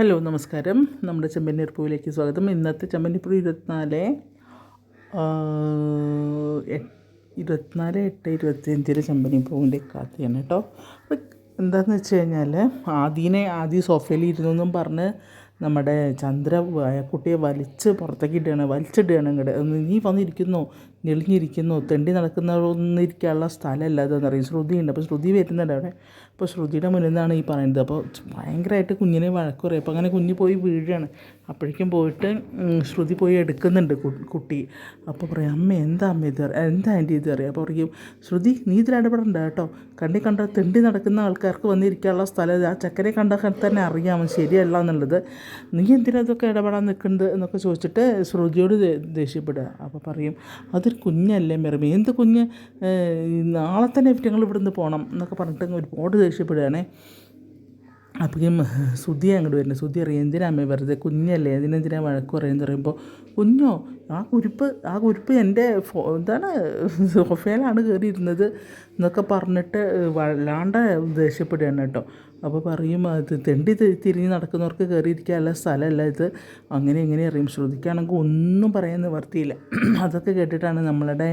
Hello നമസ്കാരം. നമ്മുടെ ചെമ്പന്നീർ പൂവിലേക്ക് സ്വാഗതം. ഇന്നത്തെ ചെമ്പന്നിപ്പൂ ഇരുപത്തിനാല് ഇരുപത്തിനാല് എട്ട് ഇരുപത്തിയഞ്ചിലെ ചെമ്പന്നിപ്പൂവിന്റെ കഥയാണ് കേട്ടോ. അപ്പം എന്താണെന്ന് വെച്ച് കഴിഞ്ഞാൽ ആദീനെ ആദ്യം സോഫയിൽ ഇരുന്നു എന്നും പറഞ്ഞ് നമ്മുടെ ചന്ദ്ര കുട്ടിയെ വലിച്ച് പുറത്തേക്ക് ഇടുകയാണ് വലിച്ചിടുകയാണ് ഇങ്ങോട്ട് നീ വന്നിരിക്കുന്നോ. ഞെളിഞ്ഞിരിക്കുന്നോ തെണ്ടി നടക്കുന്നതൊന്നും ഇരിക്കാനുള്ള സ്ഥലമല്ല അതെന്ന് പറയും. ശ്രുതി ഉണ്ട് അപ്പോൾ ശ്രുതി വരുന്നുണ്ട് അവിടെ. അപ്പോൾ ശ്രുതിയുടെ മുന്നിൽ നിന്നാണ് ഈ പറയുന്നത്. അപ്പോൾ ഭയങ്കരമായിട്ട് കുഞ്ഞിനെ വഴക്ക് പറയും അപ്പോൾ അങ്ങനെ കുഞ്ഞ് പോയി വീഴുകയാണ്. അപ്പോഴേക്കും പോയിട്ട് ശ്രുതി പോയി എടുക്കുന്നുണ്ട് കുട്ടി. അപ്പോൾ പറയും അമ്മ എന്താ അമ്മ ഇത്? എന്താ ആന്റി ഇത്? അറിയാം അപ്പോൾ പറയും ശ്രുതി നീ ഇതിൽ കേട്ടോ. കണ്ടി കണ്ട തെണ്ടി നടക്കുന്ന ആൾക്കാർക്ക് വന്നിരിക്കാനുള്ള സ്ഥലം. ആ ചക്കരെ കണ്ടാൽ തന്നെ അറിയാം. ശരിയല്ല എന്നുള്ളത്. നീ എന്തിനാ ഇതൊക്കെ ഇടപെടാൻ നിൽക്കുന്നത്? എന്നൊക്കെ ചോദിച്ചിട്ട് ശ്രുതിയോട് ദേഷ്യപ്പെടുക. അപ്പോൾ പറയും അതൊരു കുഞ്ഞല്ലേ മെറുമി? എന്ത് കുഞ്ഞ്? നാളെ തന്നെ ഞങ്ങൾ ഇവിടുന്ന് പോകണം എന്നൊക്കെ പറഞ്ഞിട്ട് ഒരുപാട് ദേഷ്യപ്പെടുകയാണേ. അപ്പോഴേക്കും സുധി അങ്ങോട്ട് വരുന്നത് സുധി അറിയാം എന്തിനാ അമ്മ വെറുതെ കുഞ്ഞല്ലേ? അതിനെന്തിനാ വഴക്ക് പറയുന്നത് പറയുമ്പോൾ കുഞ്ഞോ ആ കുരിപ്പ് ആ കുരിപ്പ് എന്റെ ഫോ എന്താണ് സോഫയിലാണ് കയറിയിരുന്നത്. എന്നൊക്കെ പറഞ്ഞിട്ട് വല്ലാണ്ട് ദേഷ്യപ്പെടുകയാണ് കേട്ടോ. അപ്പോൾ പറയും അത് തെണ്ടി തിരിഞ്ഞ് നടക്കുന്നവർക്ക് കയറിയിരിക്കാനുള്ള സ്ഥലമല്ല ഇത്. അങ്ങനെ ഇങ്ങനെ അറിയും. ശ്രുതിക്കാണെങ്കിൽ ഒന്നും പറയാൻ നിവർത്തിയില്ല. അതൊക്കെ കേട്ടിട്ടാണ് നമ്മളുടെ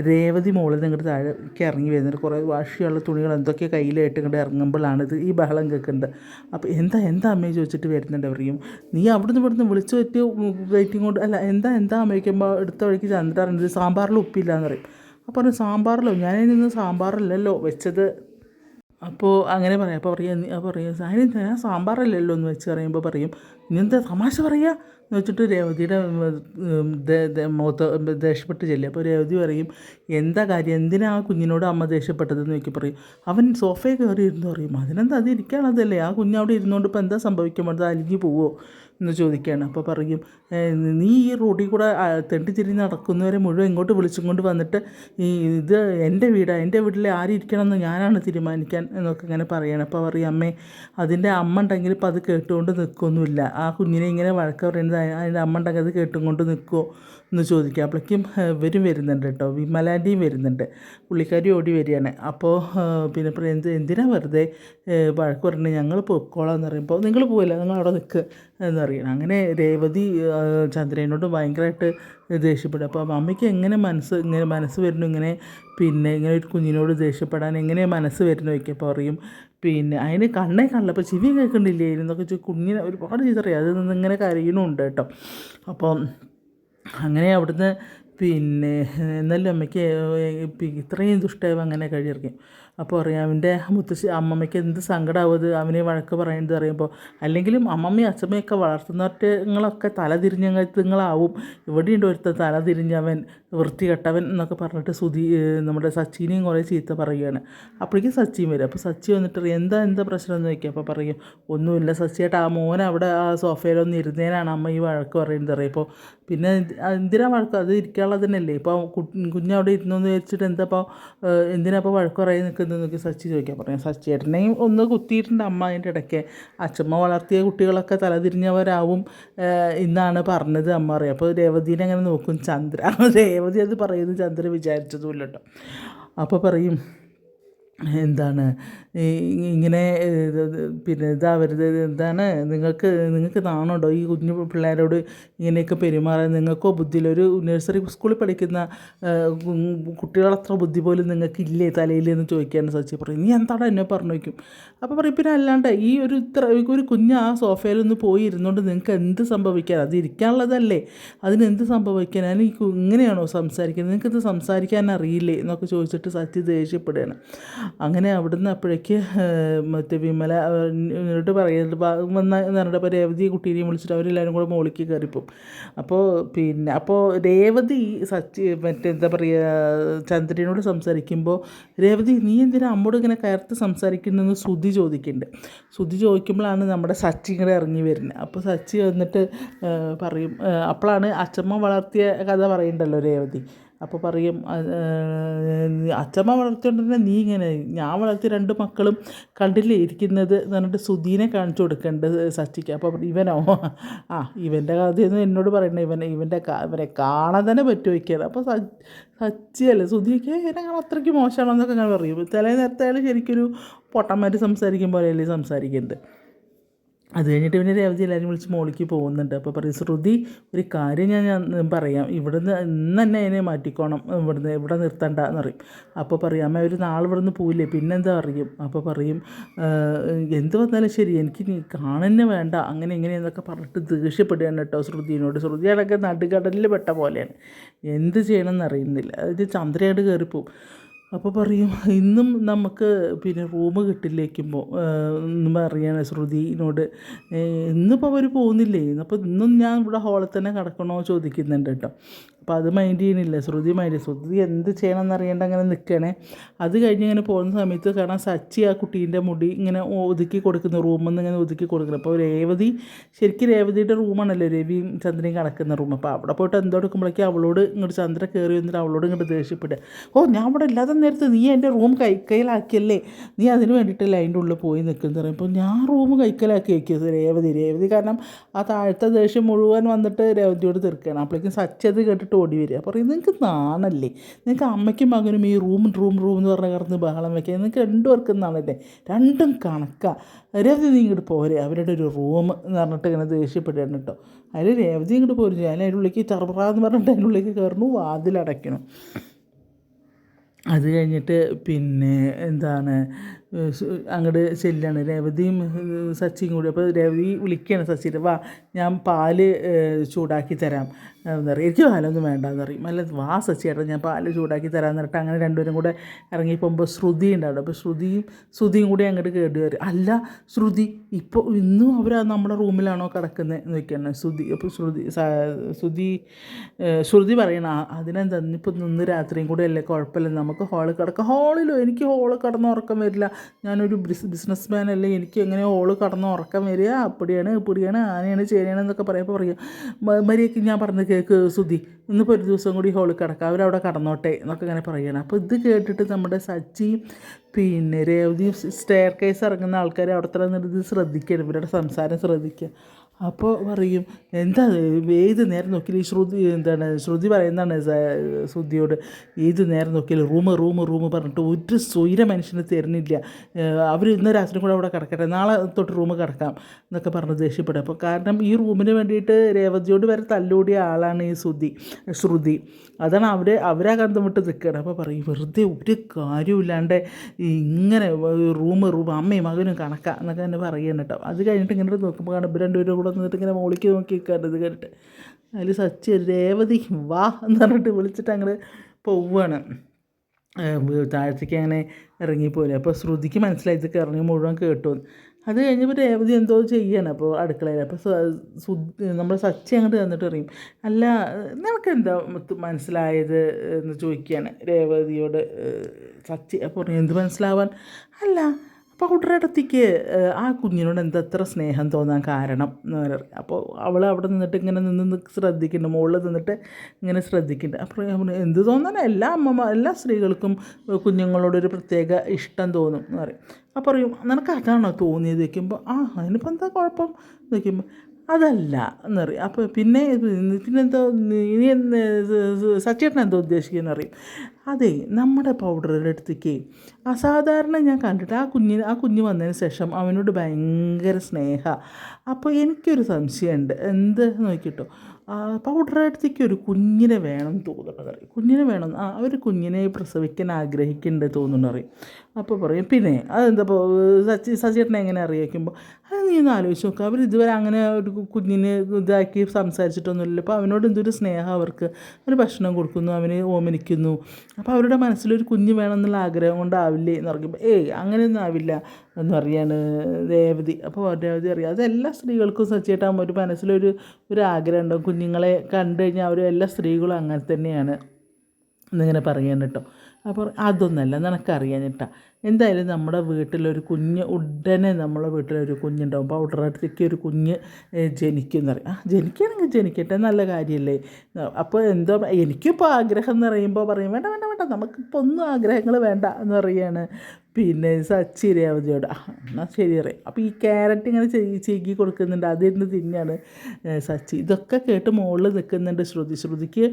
രേവതി മോളിൽ നിന്ന് ഇങ്ങോട്ട് താഴേക്ക് ഇറങ്ങി വരുന്നത്. കുറേ വാഷിയുള്ള തുണികൾ എന്തൊക്കെ കയ്യിലായിട്ട് ഇങ്ങോട്ട് ഇറങ്ങുമ്പോഴാണ് ഇത് ഈ ബഹളം കേൾക്കുന്നത്. അപ്പോൾ എന്താ എന്താ അമ്മയെ ചോദിച്ചിട്ട് വരുന്നുണ്ട് പറയും നീ അവിടുന്ന് ഇവിടുന്ന് വിളിച്ചു പറ്റി വെയിറ്റിംഗ് കൊണ്ട് അല്ല എന്താ എന്താ? അമ്മയ്ക്കുമ്പോൾ എടുത്ത വഴിക്ക് ചന്ദ്രാറുണ്ട് സാമ്പാറിൽ ഉപ്പില്ല എന്ന് പറയും. അപ്പോൾ പറഞ്ഞു സാമ്പാറിലോ? ഞാനിന്ന് സാമ്പാറില്ലല്ലോ വെച്ചത്. അപ്പോൾ അങ്ങനെ പറയാം. അപ്പോൾ പറയും അപ്പോൾ പറയും ഞാൻ സാമ്പാറല്ലല്ലോ എന്ന് വെച്ച് പറയുമ്പോൾ പറയും ഇനി എന്താ തമാശ പറയുക എന്ന് വെച്ചിട്ട് രേവതിയുടെ മുഖത്ത് ദേഷ്യപ്പെട്ട് ചെല്ലുക അപ്പോൾ രേവതി പറയും എന്താ കാര്യം? എന്തിനാ ആ കുഞ്ഞിനോട് അമ്മ ദേഷ്യപ്പെട്ടതെന്ന് നോക്കി പറയും അവൻ സോഫയിൽ കയറി ഇരുന്ന് പറയും അതിനെന്താ? അത് ഇരിക്കാനുള്ളതല്ലേ ആ കുഞ്ഞ് അവിടെ ഇരുന്നുകൊണ്ട് ഇപ്പോൾ എന്താ സംഭവിക്കാൻ അത് അലിഞ്ഞു പോവോ? എന്ന് ചോദിക്കുകയാണ് അപ്പോൾ പറയും നീ ഈ റോഡിൽ കൂടെ തെണ്ടിത്തിരി നടക്കുന്നവരെ മുഴുവൻ ഇങ്ങോട്ട് വിളിച്ചും കൊണ്ട് വന്നിട്ട് ഈ ഇത് എന്റെ വീടാണ് എന്റെ വീട്ടിൽ ആരും ഇരിക്കണമെന്ന് ഞാനാണ് തീരുമാനിക്കാൻ എന്നൊക്കെ ഇങ്ങനെ പറയണം. അപ്പോൾ പറയും അമ്മേ അതിന്റെ അമ്മ ഉണ്ടെങ്കിൽ ഇപ്പോൾ അത് കേട്ടുകൊണ്ട് നിൽക്കൊന്നുമില്ല ആ കുഞ്ഞിനെ ഇങ്ങനെ വഴക്ക് പറയുന്നത് അതിന്റെ അമ്മ അത് കേട്ടും കൊണ്ട് നിൽക്കുമോ എന്ന് ചോദിക്കുക അപ്പോഴേക്കും ഇവരും വരുന്നുണ്ട് കേട്ടോ. വിമലാന്റെയും വരുന്നുണ്ട്. പുള്ളിക്കാരി ഓടി വരികയാണ്. അപ്പോൾ പിന്നെ എന്ത് എന്തിനാ വെറുതെ വഴക്ക് പറഞ്ഞത് ഞങ്ങൾ പൊക്കോളാം എന്ന് പറയുമ്പോൾ നിങ്ങൾ പോവില്ല നിങ്ങൾ അവിടെ നിൽക്കുക എന്ന് പറയണം അങ്ങനെ രേവതി ആ, ചന്ദ്രനോട് ഭയങ്കരമായിട്ട് ദേഷ്യപ്പെടും. അപ്പോൾ അമ്മയ്ക്ക് എങ്ങനെ മനസ്സ് ഇങ്ങനെ മനസ്സ് വരുന്നു ഇങ്ങനെ പിന്നെ ഇങ്ങനെ ഒരു കുഞ്ഞിനോട് ദേഷ്യപ്പെടാൻ എങ്ങനെ മനസ്സ് വരുന്നു ചോദിക്കും അപ്പോൾ പറയും. പിന്നെ അതിന് കണ്ണേ കാണില്ല അപ്പോൾ ചെവി കേൾക്കണ്ടില്ലേ എന്നൊക്കെ വെച്ചാൽ കുഞ്ഞിനെ ഒരുപാട് ചീത്തറിയാം. അതിൽ നിന്ന് ഇങ്ങനെ കരയണമുണ്ട് കേട്ടോ. അപ്പം അങ്ങനെ അവിടുന്ന് പിന്നെ എന്നാലും അമ്മയ്ക്ക് ഇത്രയും ദുഷ്ടമായവ അങ്ങനെ കഴിയിറക്കും അപ്പോൾ അറിയാം അവന്റെ മുത്തശ്ശി അമ്മമ്മയ്ക്ക് എന്ത് സങ്കടമാവത് അവനെ വഴക്ക് പറയുന്നത് അറിയുമ്പോൾ അല്ലെങ്കിലും അമ്മമ്മയും അച്ഛമ്മയൊക്കെ വളർത്തുന്നവറ്റങ്ങളൊക്കെ തല തിരിഞ്ഞങ്ങളാവും ഇവിടെയുണ്ട് ഒരുത്തൻ തല തിരിഞ്ഞവൻ വൃത്തികെട്ടവൻ എന്നൊക്കെ പറഞ്ഞിട്ട് സുധി നമ്മുടെ സച്ചിനെയും കുറേ ചീത്ത പറയുകയാണ്. അപ്പോഴേക്കും സച്ചിൻ വരും. അപ്പോൾ സച്ചി വന്നിട്ട് എന്താ എന്താ പ്രശ്നം? എന്ന് ചോദിക്കും. അപ്പോൾ പറയും ഒന്നുമില്ല സച്ചിയായിട്ട് ആ മോൻ അവിടെ ആ സോഫയിലൊന്നും ഇരുന്നേനാണ് അമ്മ ഈ വഴക്ക് പറയുന്നത്. പറയും ഇപ്പോൾ പിന്നെ എന്തിനാ വഴക്ക്? അത് ഇരിക്കാനുള്ളത് തന്നെയല്ലേ. ഇപ്പോൾ കുഞ്ഞ് അവിടെ ഇരുന്നു എന്ന് വെച്ചിട്ട് എന്താ ഇപ്പോൾ എന്തിനാ ഇപ്പോൾ വഴക്ക് പറയാൻ നിൽക്കുന്നതെന്നൊക്കെ സച്ചി ചോദിക്കാൻ പറയും സച്ചിയേട്ടനെയും ഒന്ന് കുത്തിയിട്ടുണ്ട് അമ്മ അതിന്റെ ഇടയ്ക്ക്. അച്ഛമ്മ വളർത്തിയ കുട്ടികളൊക്കെ തലതിരിഞ്ഞവരാവും ഇന്നാണ് പറഞ്ഞത് അമ്മ. അറിയാം. അപ്പോൾ രേവതിനെ അങ്ങനെ നോക്കും ചന്ദ്ര രേവതി അത് പറയുന്നത് ചന്ദ്ര വിചാരിച്ചതുമില്ല കേട്ടോ അപ്പോൾ പറയും എന്താണ് ഇങ്ങനെ പിന്നെ ഇതാവരുത് എന്താണ് നിങ്ങൾക്ക് നിങ്ങൾക്ക് നാണുണ്ടോ? ഈ കുഞ്ഞു പിള്ളേരോട് ഇങ്ങനെയൊക്കെ പെരുമാറാൻ നിങ്ങൾക്കോ ബുദ്ധിയിലൊരു നഴ്സറി സ്കൂളിൽ പഠിക്കുന്ന കുട്ടികളത്ര ബുദ്ധി പോലും നിങ്ങൾക്ക് ഇല്ലേ തലയിൽ എന്ന് ചോദിക്കുകയാണ് സച്ചി പറയും നീ എന്താണ് എന്നെ പറഞ്ഞു വയ്ക്കും? അപ്പോൾ പറയും പിന്നെ അല്ലാണ്ട് ഈ ഒരു ഇത്ര ഒരു കുഞ്ഞ് ആ സോഫയിലൊന്ന് പോയി ഇരുന്നുകൊണ്ട് നിങ്ങൾക്ക് എന്ത് സംഭവിക്കാൻ? അത് ഇരിക്കാനുള്ളതല്ലേ? അതിന് സംഭവിക്കാൻ? ഈ ഇങ്ങനെയാണോ സംസാരിക്കുന്നത്? നിങ്ങൾക്കിത് സംസാരിക്കാൻ അറിയില്ലേ? എന്നൊക്കെ ചോദിച്ചിട്ട് സച്ചി ദേഷ്യപ്പെടുകയാണ്. അങ്ങനെ അവിടുന്ന് അപ്പോഴേക്ക് മറ്റേ വിമല എന്നിട്ട് പറയുന്നത് വന്ന എന്ന് പറഞ്ഞിട്ട് അപ്പോൾ രേവതി കുട്ടീനെയും വിളിച്ചിട്ട് അവരെല്ലാവരും കൂടെ മുകളിലേക്ക് കയറിപ്പോവും. അപ്പോൾ പിന്നെ അപ്പോൾ രേവതി സച്ചി മറ്റേ എന്താ പറയുക ചന്ദ്രനോട് സംസാരിക്കുമ്പോൾ രേവതി നീ എന്തിനാ അമ്മോട് ഇങ്ങനെ കയർത്ത് സംസാരിക്കുന്നതെന്ന് ശ്രുതി ചോദിക്കുന്നുണ്ട് ശ്രുതി ചോദിക്കുമ്പോഴാണ് നമ്മുടെ സച്ചി ഇങ്ങനെ ഇറങ്ങി വരുന്നത്. അപ്പോൾ സച്ചി വന്നിട്ട് പറയും അപ്പോഴാണ് അച്ചമ്മ വളർത്തിയ കഥ പറയുന്നുണ്ടല്ലോ രേവതി. അപ്പോൾ പറയും അച്ചമ്മ വളർത്തിയോണ്ട് നീ ഇങ്ങനെ ഞാൻ വളർത്തിയ രണ്ട് മക്കളും കണ്ടില്ലേ ഇരിക്കുന്നത്? എന്ന് പറഞ്ഞിട്ട് സുധീനെ കാണിച്ചു കൊടുക്കേണ്ടത് സച്ചിക്ക്. അപ്പോൾ ഇവനോ? ആ ഇവന്റെ കഥയൊന്നും എന്നോട് പറയണ്ട ഇവനെ ഇവന്റെ ഇവനെ കാണാൻ തന്നെ പറ്റുമോ വയ്ക്കുകയാണ് അപ്പോൾ സച്ചിയല്ലേ സുധിയൊക്കെ എന്നെ കാണാൻ അത്രയ്ക്ക് മോശമാണെന്നൊക്കെ ഞാൻ പറയും. ചില നേരത്തെ ശരിക്കൊരു പൊട്ടന്മാർ സംസാരിക്കും പോലെയല്ലേ സംസാരിക്കുന്നത് അത് കഴിഞ്ഞിട്ട് പിന്നെ രേവതി എല്ലാവരും വിളിച്ച് മോളിക്ക് പോകുന്നുണ്ട്. അപ്പോൾ പറയും ശ്രുതി ഒരു കാര്യം ഞാൻ പറയാം. ഇവിടുന്ന് ഇന്ന് തന്നെ അതിനെ മാറ്റിക്കോണം. ഇവിടുന്ന് ഇവിടെ നിർത്തണ്ട എന്ന് പറയും. അപ്പോൾ പറയും അമ്മ ഒരു നാൾ ഇവിടുന്ന് പോയില്ലേ പിന്നെന്താ? അറിയും അപ്പോൾ പറയും "ഏഹ്, എന്ത് വന്നാലും ശരി. എനിക്ക് നീ കാണുന്നെ വേണ്ട. അങ്ങനെ ഇങ്ങനെ എന്നൊക്കെ പറഞ്ഞിട്ട് ദേഷ്യപ്പെടുകയാണ് കേട്ടോ ശ്രുതിനോട്. ശ്രുതിയാണൊക്കെ നടുകടലിൽ പെട്ട പോലെയാണ്. എന്ത് ചെയ്യണമെന്ന് അറിയുന്നില്ല. അത് ചന്ദ്രയായിട്ട് കയറിപ്പോവും. അപ്പോൾ പറയും ഇന്നും നമുക്ക് പിന്നെ റൂം കിട്ടില്ലേക്കുമ്പോൾ എന്ന് പറയാണ് ശ്രുതിനോട് "ഏഹ്, ഇന്നിപ്പോൾ അവർ പോകുന്നില്ലേ? അപ്പോൾ ഇന്നും ഞാൻ ഇവിടെ ഹോളിൽ തന്നെ കിടക്കണോ ചോദിക്കുന്നുണ്ട് കേട്ടോ അപ്പോൾ അത് മൈൻഡ് ചെയ്യണില്ല ശ്രുതി മൈൻഡ് ശ്രുതി എന്ത് ചെയ്യണമെന്ന് അറിയേണ്ട അങ്ങനെ നിൽക്കണേ. അത് കഴിഞ്ഞ് ഇങ്ങനെ പോകുന്ന സമയത്ത് കാരണം സച്ചി ആ കുട്ടീന്റെ മുടി ഇങ്ങനെ ഒതുക്കി കൊടുക്കുന്ന. റൂമിൽ നിന്ന് ഇങ്ങനെ ഒതുക്കി കൊടുക്കുന്നു. അപ്പോൾ രേവതി ശരിക്കും രേവതിയുടെ റൂമാണല്ലോ രവിയും ചന്ദ്രയും കിടക്കുന്ന റൂം അപ്പോൾ അവിടെ പോയിട്ട് എന്തോ എടുക്കുമ്പോഴേക്കും അവളോട് ഇങ്ങോട്ട് ചന്ദ്ര കയറി വന്നിട്ട് അവളോട് ഇങ്ങോട്ട് ദേഷ്യപ്പെടുക. ഓ ഞാൻ അവിടെ ഇല്ലാതെ നേരത്ത് നീ എന്റെ റൂം കൈക്കലാക്കിയല്ലേ നീ അതിന് വേണ്ടിയിട്ടല്ലേ അതിന്റെ ഉള്ളിൽ പോയി നിൽക്കുന്നത് പറയുമ്പോൾ ഞാൻ റൂം കൈക്കലാക്കി വയ്ക്കിയത് രേവതി. രേവതി കാരണം ആ താഴത്തെ ദേഷ്യം മുഴുവൻ വന്നിട്ട് രേവതിയോട് തീർക്കുകയാണ്. അപ്പോഴേക്കും സച്ചത് അത് കേട്ടിട്ട് ഓടി വരിക. പറയും നിങ്ങൾക്ക് നാണല്ലേ? നിങ്ങൾക്ക് അമ്മയ്ക്കും മകനും ഈ റൂം റൂം റൂം എന്ന് പറഞ്ഞ കിടന്ന് ബഹളം വയ്ക്കുക നിങ്ങൾക്ക് രണ്ടുപേർക്കും നാണല്ലേ? രണ്ടും കണക്കാ. രേവതി നീ ഇങ്ങോട്ട് പോരെ. അവരുടെ ഒരു റൂം എന്ന് പറഞ്ഞിട്ട് ഇങ്ങനെ ദേഷ്യപ്പെടുകയാണ് കേട്ടോ. അതിൽ രേവതി ഇങ്ങോട്ട് പോരും. ഞാൻ അതിന്റെ ഉള്ളിലേക്ക് ചറപറാന്ന് പറഞ്ഞിട്ട് അതിന്റെ ഉള്ളിലേക്ക് കയറുന്നു വാതിലടയ്ക്കണം അത് കഴിഞ്ഞിട്ട് പിന്നെ എന്താണ് അങ്ങോട്ട് ചെല്ലാണ്. രേവതിയും സച്ചിയും കൂടി. അപ്പോൾ രേവതി വിളിക്കുകയാണ് സച്ചിയുടെ വാ ഞാൻ പാൽ ചൂടാക്കി തരാം. എന്ന് പറയുക എനിക്ക് പാലൊന്നും വേണ്ടെന്ന് പറയും അല്ല വാ ചേട്ടാ ഞാൻ പാൽ ചൂടാക്കി തരാമെന്ന് പറഞ്ഞിട്ട് അങ്ങനെ രണ്ടുപേരും കൂടെ ഇറങ്ങി പോകുമ്പോൾ ശ്രുതി ഉണ്ടാവും അപ്പോൾ ശ്രുതിയും ശ്രുതിയും കൂടി അങ്ങോട്ട് കേട്ട് വരും. അല്ല ശ്രുതി ഇപ്പോൾ ഇന്നും അവർ നമ്മുടെ റൂമിലാണോ കിടക്കുന്നത് എന്ന് വെക്കണം ശ്രുതി. അപ്പോൾ ശ്രുതി ശ്രുതി ശ്രുതി പറയണ "ആ, അതിനെന്താ ഇപ്പോൾ നിന്ന് രാത്രിയും കൂടെ അല്ലേ? കുഴപ്പമില്ല നമുക്ക് ഹാളിൽ കിടക്കാം. ഹാളിലോ? എനിക്ക് ഹാളിൽ കിടന്ന് ഉറക്കം വരില്ല. ഞാനൊരു ബിസ് ബിസിനസ് മാൻ അല്ലേ? എനിക്ക് എങ്ങനെ ഹാൾ കടന്ന് ഉറക്കം വരിക? അപ്പടിയാണ് ഇപ്പടിയാണ് ആനയാണ് ചേനയാണ് എന്നൊക്കെ പറയുമ്പോൾ പറയുക "മ- മര്യാദയ്ക്ക് ഞാൻ പറഞ്ഞ കേക്ക് സുധി ഇന്നിപ്പോൾ ഒരു ദിവസം കൂടി ഹോളിൽ കിടക്കാം. അവരവിടെ കടന്നോട്ടെ എന്നൊക്കെ ഇങ്ങനെ പറയുകയാണ്. അപ്പോൾ ഇത് കേട്ടിട്ട് നമ്മുടെ സച്ചി പിന്നെ രേവതി സ്റ്റെയർ കേസ് ഇറങ്ങുന്ന ആൾക്കാർ അവിടെ തന്നെ ഇത് ശ്രദ്ധിക്കണം ഇവരുടെ സംസാരം ശ്രദ്ധിക്കുക. അപ്പോൾ പറയും എന്താ? ഏത് നേരം നോക്കിയാലും ഈ ശ്രുതി എന്താണ് ശ്രുതി പറയുന്നതാണ് ശ്രുതിയോട്? ഏത് നേരം നോക്കിയാലും റൂം റൂം റൂം പറഞ്ഞിട്ട് ഒരു സ്വൈര മനുഷ്യന് തരുന്നില്ല. അവർ ഇന്ന് രാത്രി കൂടെ അവിടെ കിടക്കട്ടെ നാളെ തൊട്ട് റൂം കിടക്കാം എന്നൊക്കെ പറഞ്ഞ് ദേഷ്യപ്പെടും. അപ്പോൾ കാരണം ഈ റൂമിന് വേണ്ടിയിട്ട് രേവതിയോട് വരെ തല്ലുകൂടിയ ആളാണ് ഈ ശ്രുതി ശ്രുതി. അതാണ് അവർ അവരാ കന്തം വിട്ട് നിൽക്കുകയാണ് അപ്പോൾ പറയും വെറുതെ ഒരു കാര്യമില്ലാണ്ട് ഇങ്ങനെ റൂം റൂം അമ്മയും മകനും കണക്കാം എന്നൊക്കെ തന്നെ പറയുകയാണ് കേട്ടോ അത് കഴിഞ്ഞിട്ട് ഇങ്ങനെ നോക്കുമ്പോൾ കാണും ഇവർ രണ്ടുപേരും കൂടെ നിന്നിട്ട് ഇങ്ങനെ മോളിക്ക് നോക്കി നിൽക്കാറുണ്ട് ഇത് കേട്ടിട്ട് അതിൽ സച്ച് രേവതി വാ എന്ന് പറഞ്ഞിട്ട് വിളിച്ചിട്ട് അങ്ങോട്ട് പോവുകയാണ് താഴത്തേക്ക് അങ്ങനെ ഇറങ്ങിപ്പോലെ അപ്പോൾ ശ്രുതിക്ക് മനസ്സിലായി ഇത് ഇറങ്ങി മുഴുവൻ കേട്ടു അത് കഴിഞ്ഞപ്പോൾ രേവതി എന്തോ ചെയ്യാണ് അപ്പോൾ അടുക്കളയിൽ. അപ്പോൾ നമ്മൾ സച്ചി അങ്ങോട്ട് തന്നിട്ട് പറയും അല്ല നിനക്ക് എന്താ മനസ്സിലായത്? എന്ന് ചോദിക്കുകയാണ് രേവതിയോട് സച്ചി. അപ്പോൾ പറഞ്ഞു എന്ത് മനസ്സിലാവാൻ? അല്ല പൗഡറടത്തേക്ക് ആ കുഞ്ഞിനോട് എന്താ അത്ര സ്നേഹം തോന്നാൻ കാരണം എന്ന് പറയുക അപ്പോൾ അവൾ അവിടെ നിന്നിട്ട് ഇങ്ങനെ നിന്ന് ശ്രദ്ധിക്കുന്നുണ്ട്. മുകളിൽ നിന്നിട്ട് ഇങ്ങനെ ശ്രദ്ധിക്കുന്നുണ്ട്. അപ്പോൾ എന്ത് തോന്നാൻ എല്ലാ അമ്മമാർ എല്ലാ സ്ത്രീകൾക്കും കുഞ്ഞുങ്ങളോടൊരു പ്രത്യേക ഇഷ്ടം തോന്നും എന്ന് പറയും. അപ്പോൾ പറയും നിനക്ക് അതാണോ തോന്നിയത്? വയ്ക്കുമ്പോൾ ആ അതിനിപ്പോൾ എന്താ കുഴപ്പം? വയ്ക്കുമ്പോൾ അതല്ല എന്ന് പറയും. അപ്പോൾ പിന്നെ പിന്നെന്തോ ഇനി സച്ചേട്ടൻ എന്തോ ഉദ്ദേശിക്കുന്നത് അറിയും അതെ നമ്മുടെ പൗഡറുടെ അടുത്തേക്ക്. അസാധാരണ ഞാൻ കണ്ടിട്ട് ആ കുഞ്ഞിന് ആ കുഞ്ഞ് വന്നതിന് ശേഷം അവനോട് ഭയങ്കര സ്നേഹമാണ് അപ്പോൾ എനിക്കൊരു സംശയമുണ്ട്. എന്ത്? നോക്കിട്ടോ. പൗഡറുടെ അടുത്തേക്ക് ഒരു കുഞ്ഞിനെ വേണം തോന്നുന്നത് അറിയും കുഞ്ഞിനെ വേണം. ആ അവർ കുഞ്ഞിനെ പ്രസവിക്കാൻ ആഗ്രഹിക്കുന്നുണ്ട് തോന്നുന്നു അറിയും അപ്പോൾ പറയും പിന്നെ അതെന്താ സച്ചി സച്ചേട്ടനെ എങ്ങനെ അറിയിക്കുമ്പോൾ? അത് നീ ഒന്ന് ആലോചിച്ച് നോക്കുക അവർ ഇതുവരെ അങ്ങനെ ഒരു കുഞ്ഞിന് ഇതാക്കി സംസാരിച്ചിട്ടൊന്നുമില്ല. അപ്പോൾ അവനോട് എന്തൊരു സ്നേഹം അവർക്ക്. ഒരു ഭക്ഷണം കൊടുക്കുന്നു അവന് ഓമനിക്കുന്നു. അപ്പോൾ അവരുടെ മനസ്സിലൊരു കുഞ്ഞ് വേണമെന്നുള്ള ആഗ്രഹം കൊണ്ടാവില്ലേ എന്ന് പറയുമ്പോൾ ഏയ് അങ്ങനെയൊന്നും ആവില്ല. എന്ന് പറയാണ് രേവതി. അപ്പോൾ രേവതി അറിയാം അത് എല്ലാ സ്ത്രീകൾക്കും സച്ചിട്ടാകുമ്പോൾ ഒരു മനസ്സിലൊരു ഒരു ആഗ്രഹം ഉണ്ടാവും കുഞ്ഞുങ്ങളെ കണ്ടു കഴിഞ്ഞാൽ അവർ എല്ലാ സ്ത്രീകളും അങ്ങനെ തന്നെയാണ് എന്നിങ്ങനെ പറയാൻ കേട്ടോ. അപ്പോൾ അതൊന്നല്ല നിനക്കറിയാൻ കേട്ടാ എന്തായാലും നമ്മുടെ വീട്ടിലൊരു കുഞ്ഞ് ഉടനെ നമ്മളെ വീട്ടിലൊരു കുഞ്ഞുണ്ടാവും. അപ്പോൾ ഉടറടുത്തേക്ക് ഒരു കുഞ്ഞ് ജനിക്കും എന്നറിയാം ആ ജനിക്കുകയാണെങ്കിൽ ജനിക്കട്ടെ നല്ല കാര്യമല്ലേ? അപ്പോൾ എന്തോ എനിക്കിപ്പോൾ ആഗ്രഹം എന്ന് പറയുമ്പോൾ പറയും വേണ്ട വേണ്ട വേണ്ട നമുക്കിപ്പോൾ ഒന്നും ആഗ്രഹങ്ങൾ വേണ്ട എന്ന് പറയാണ്. പിന്നെ സച്ചി രേവതിയോട് ആ എന്നാൽ ശരി അറിയാം അപ്പോൾ ഈ ക്യാരറ്റ് ഇങ്ങനെ ചെയ്യി കൊടുക്കുന്നുണ്ട്. അതിരുന്ന് തിന്നാണ് സച്ചി. ഇതൊക്കെ കേട്ട് മുകളിൽ നിൽക്കുന്നുണ്ട് ശ്രുതി. ശ്രുതിക്ക്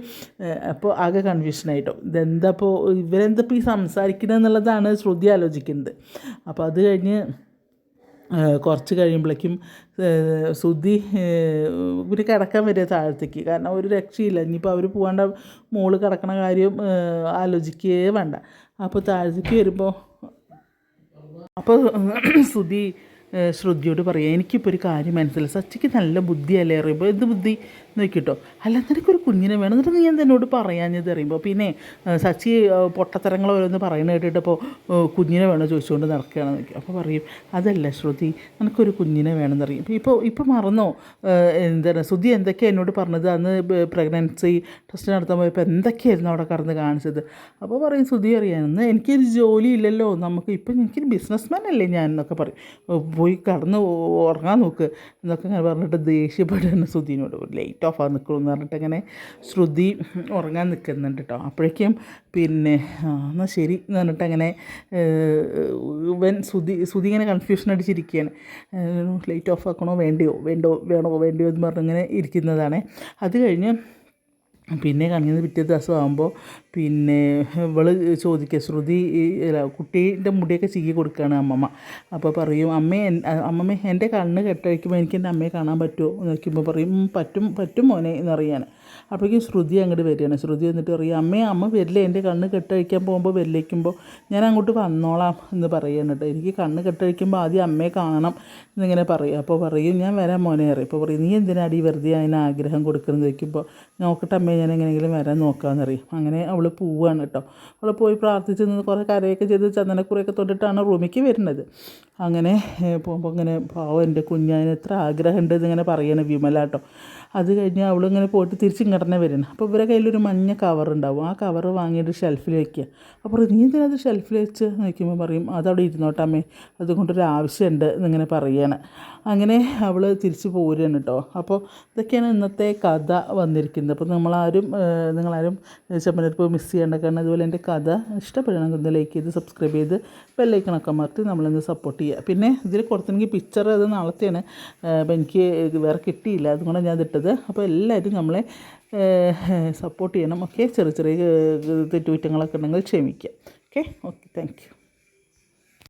അപ്പോൾ ആകെ കൺഫ്യൂഷനായിട്ടോ ഇതെന്താ ഇപ്പോൾ ഇവരെന്താ ഈ സംസാരിക്കുന്നത് എന്നുള്ളതാണ് ശ്രുതി ആലോചിക്കുന്നത്. അപ്പോൾ അത് കഴിഞ്ഞ് കുറച്ച് കഴിയുമ്പോഴേക്കും ശ്രുതി ഇവർ കിടക്കാൻ വരിക താഴത്തേക്ക്. കാരണം ഒരു രക്ഷയില്ല. ഇനിയിപ്പോൾ അവർ പോകേണ്ട മോൾ കിടക്കണ കാര്യം ആലോചിക്കുകയേ വേണ്ട. അപ്പോൾ താഴത്തേക്ക് വരുമ്പോൾ അപ്പോൾ ശ്രുതി ശ്രുതിയോട് പറയുക എനിക്കിപ്പോൾ ഒരു കാര്യം മനസ്സിലായി. സച്ചിക്ക് നല്ല ബുദ്ധിയല്ലേ അറിയുമ്പോൾ എന്ത് ബുദ്ധി? നോക്കിട്ടോ. അല്ല നിനക്കൊരു കുഞ്ഞിനെ വേണം. എന്നിട്ട് നീ എന്തെന്നോട് പറയാഞ്ഞത് അറിയുമ്പോൾ പിന്നെ സച്ചി പൊട്ടത്തരങ്ങൾ ഓരോന്ന് പറയുന്നത് കേട്ടിട്ടപ്പോൾ കുഞ്ഞിനെ വേണോ ചോദിച്ചുകൊണ്ട് നടക്കുകയാണ് നോക്കി. അപ്പോൾ പറയും അതല്ല ശ്രുതി നിനക്കൊരു കുഞ്ഞിനെ വേണമെന്ന് അറിയും. ഇപ്പോൾ ഇപ്പോൾ മറന്നോ? എന്താണ് ശ്രുതി എന്തൊക്കെയാണ് എന്നോട് പറഞ്ഞത്? അന്ന് പ്രഗ്നൻസി ടെസ്റ്റ് നടത്താൻ പോയപ്പോൾ എന്തൊക്കെയായിരുന്നു അവിടെ കടന്ന് കാണിച്ചത്? അപ്പോൾ പറയും ശ്രുതി അറിയാൻ എനിക്കൊരു ജോലി ഇല്ലല്ലോ. നമുക്ക് ഇപ്പം എനിക്കൊരു ബിസിനസ്മാൻ അല്ലേ ഞാൻ? എന്നൊക്കെ പറയും. പോയി കടന്ന് ഉറങ്ങാൻ നോക്ക്. എന്നൊക്കെ ഇങ്ങനെ പറഞ്ഞിട്ട് ദേഷ്യപ്പെടുന്ന ശ്രുതിനോട് ലൈറ്റ് ഓഫ് നിൽക്കുള്ളൂ എന്ന് പറഞ്ഞിട്ട് അങ്ങനെ ശ്രുതി ഉറങ്ങാൻ നിൽക്കുന്നുണ്ട് കേട്ടോ അപ്പോഴേക്കും പിന്നെ എന്നാൽ ശരി എന്ന് പറഞ്ഞിട്ട് അങ്ങനെ വെൻ ഇവൻ ശ്രുതി ശ്രുതി ഇങ്ങനെ കൺഫ്യൂഷൻ അടിച്ചിരിക്കുകയാണ്. ലൈറ്റ് ഓഫ് ആക്കണോ വേണ്ടയോ വേണ്ടോ വേണോ വേണ്ടയോ എന്ന് പറഞ്ഞിങ്ങനെ ഇരിക്കുന്നതാണ്. അത് കഴിഞ്ഞ് പിന്നെ കാണിക്കുന്നത് പിറ്റേ ദിവസം ആകുമ്പോൾ പിന്നെ ഇവൾ ചോദിക്കുക ശ്രുതി അല്ല, കുട്ടീന്റെ മുടിയൊക്കെ ചീകി കൊടുക്കുകയാണ് അമ്മമ്മ. അപ്പോൾ പറയും അമ്മേ അമ്മമ്മ എന്റെ കണ്ണ് കെട്ടഴിക്കുമ്പോൾ എനിക്ക് എന്റെ അമ്മയെ കാണാൻ പറ്റുമോ? എന്ന് നോക്കുമ്പോൾ പറയും പറ്റും പറ്റും മോനെ എന്ന് അറിയാൻ അപ്പോഴേക്കും ശ്രുതി അങ്ങോട്ട് വരികയാണ്. ശ്രുതി വന്നിട്ട് പറയും അമ്മേ അമ്മ വരില്ലേ? എന്റെ കണ്ണ് കെട്ടഴിക്കാൻ പോകുമ്പോൾ വരിലേക്കുമ്പോൾ ഞാൻ അങ്ങോട്ട് വന്നോളാം എന്ന് പറയുകയാണ് കേട്ടോ. എനിക്ക് കണ്ണ് കെട്ടഴിക്കുമ്പോൾ ആദ്യം അമ്മയെ കാണണം എന്നിങ്ങനെ പറയും. അപ്പോൾ പറയും ഞാൻ വരാൻ മോനെ അറിയും ഇപ്പോൾ പറയും നീ എന്തിനാടി വെറുതെ അതിന് ആഗ്രഹം കൊടുക്കുന്നത് ചോദിക്കുമ്പോൾ നോക്കട്ടെ അമ്മേ ഞാൻ എങ്ങനെയെങ്കിലും വരാൻ നോക്കാമെന്ന് അറിയും അങ്ങനെ അവൾ പോവുകയാണ് കേട്ടോ. അവൾ പോയി പ്രാർത്ഥിച്ച് നിന്ന് കുറേ കരയൊക്കെ ചെയ്ത് ചന്ദനക്കുറിയൊക്കെ തൊട്ടിട്ടാണ് റൂമിലേക്ക് വരുന്നത്. അങ്ങനെ പോകുമ്പോൾ ഇങ്ങനെ പാവം എന്റെ കുഞ്ഞതിന് എത്ര ആഗ്രഹമുണ്ട് എന്നിങ്ങനെ പറയണം വിമല കേട്ടോ. അത് കഴിഞ്ഞ് അവളിങ്ങനെ പോയിട്ട് തിരിച്ച് ഇങ്ങടനെ വരുന്നു അപ്പോൾ ഇവരെ കയ്യിലൊരു മഞ്ഞ കവർ ഉണ്ടാവും. ആ കവർ വാങ്ങിയിട്ട് ഷെൽഫിൽ വയ്ക്കുക അപ്പോൾ നീ എന്തിനാ അത് ഷെൽഫിൽ വെച്ച്? നോക്കുമ്പോൾ പറയും അതവിടെ ഇരുന്നോട്ടെ അമ്മേ. അതുകൊണ്ടൊരു ആവശ്യമുണ്ട് എന്നിങ്ങനെ പറയുകയാണ് അങ്ങനെ അവൾ തിരിച്ച് പോരുകയാണ് കേട്ടോ. അപ്പോൾ ഇതൊക്കെയാണ് ഇന്നത്തെ കഥ വന്നിരിക്കുന്നത്. അപ്പോൾ നമ്മളാരും ഏഹ്, നിങ്ങളാരും ചെമ്മനരിപ്പ് മിസ് ചെയ്യേണ്ട കാരണം അതുപോലെ എന്റെ കഥ ഇഷ്ടപ്പെടണമെങ്കിൽ ഒന്ന് ലൈക്ക് ചെയ്ത് സബ്സ്ക്രൈബ് ചെയ്ത് ബെല്ലൈക്കണൊക്കെ മറത്തി നമ്മളൊന്ന് സപ്പോർട്ട് ചെയ്യുക. പിന്നെ ഇതിൽ കൊടുത്തെനിക്ക് പിക്ചർ അത് നാളത്തെയാണ്. അപ്പോൾ എനിക്ക് വേറെ കിട്ടിയില്ല. അതുകൊണ്ടാണ് ഞാൻ ഇട്ടത് അപ്പോൾ എല്ലാവരും നമ്മളെ സപ്പോർട്ട് ചെയ്യണം. ഓക്കെ ചെറിയ ചെറിയ തെറ്റുകുറ്റങ്ങളൊക്കെ ഉണ്ടെങ്കിൽ ക്ഷമിക്കുക. Okay okay thank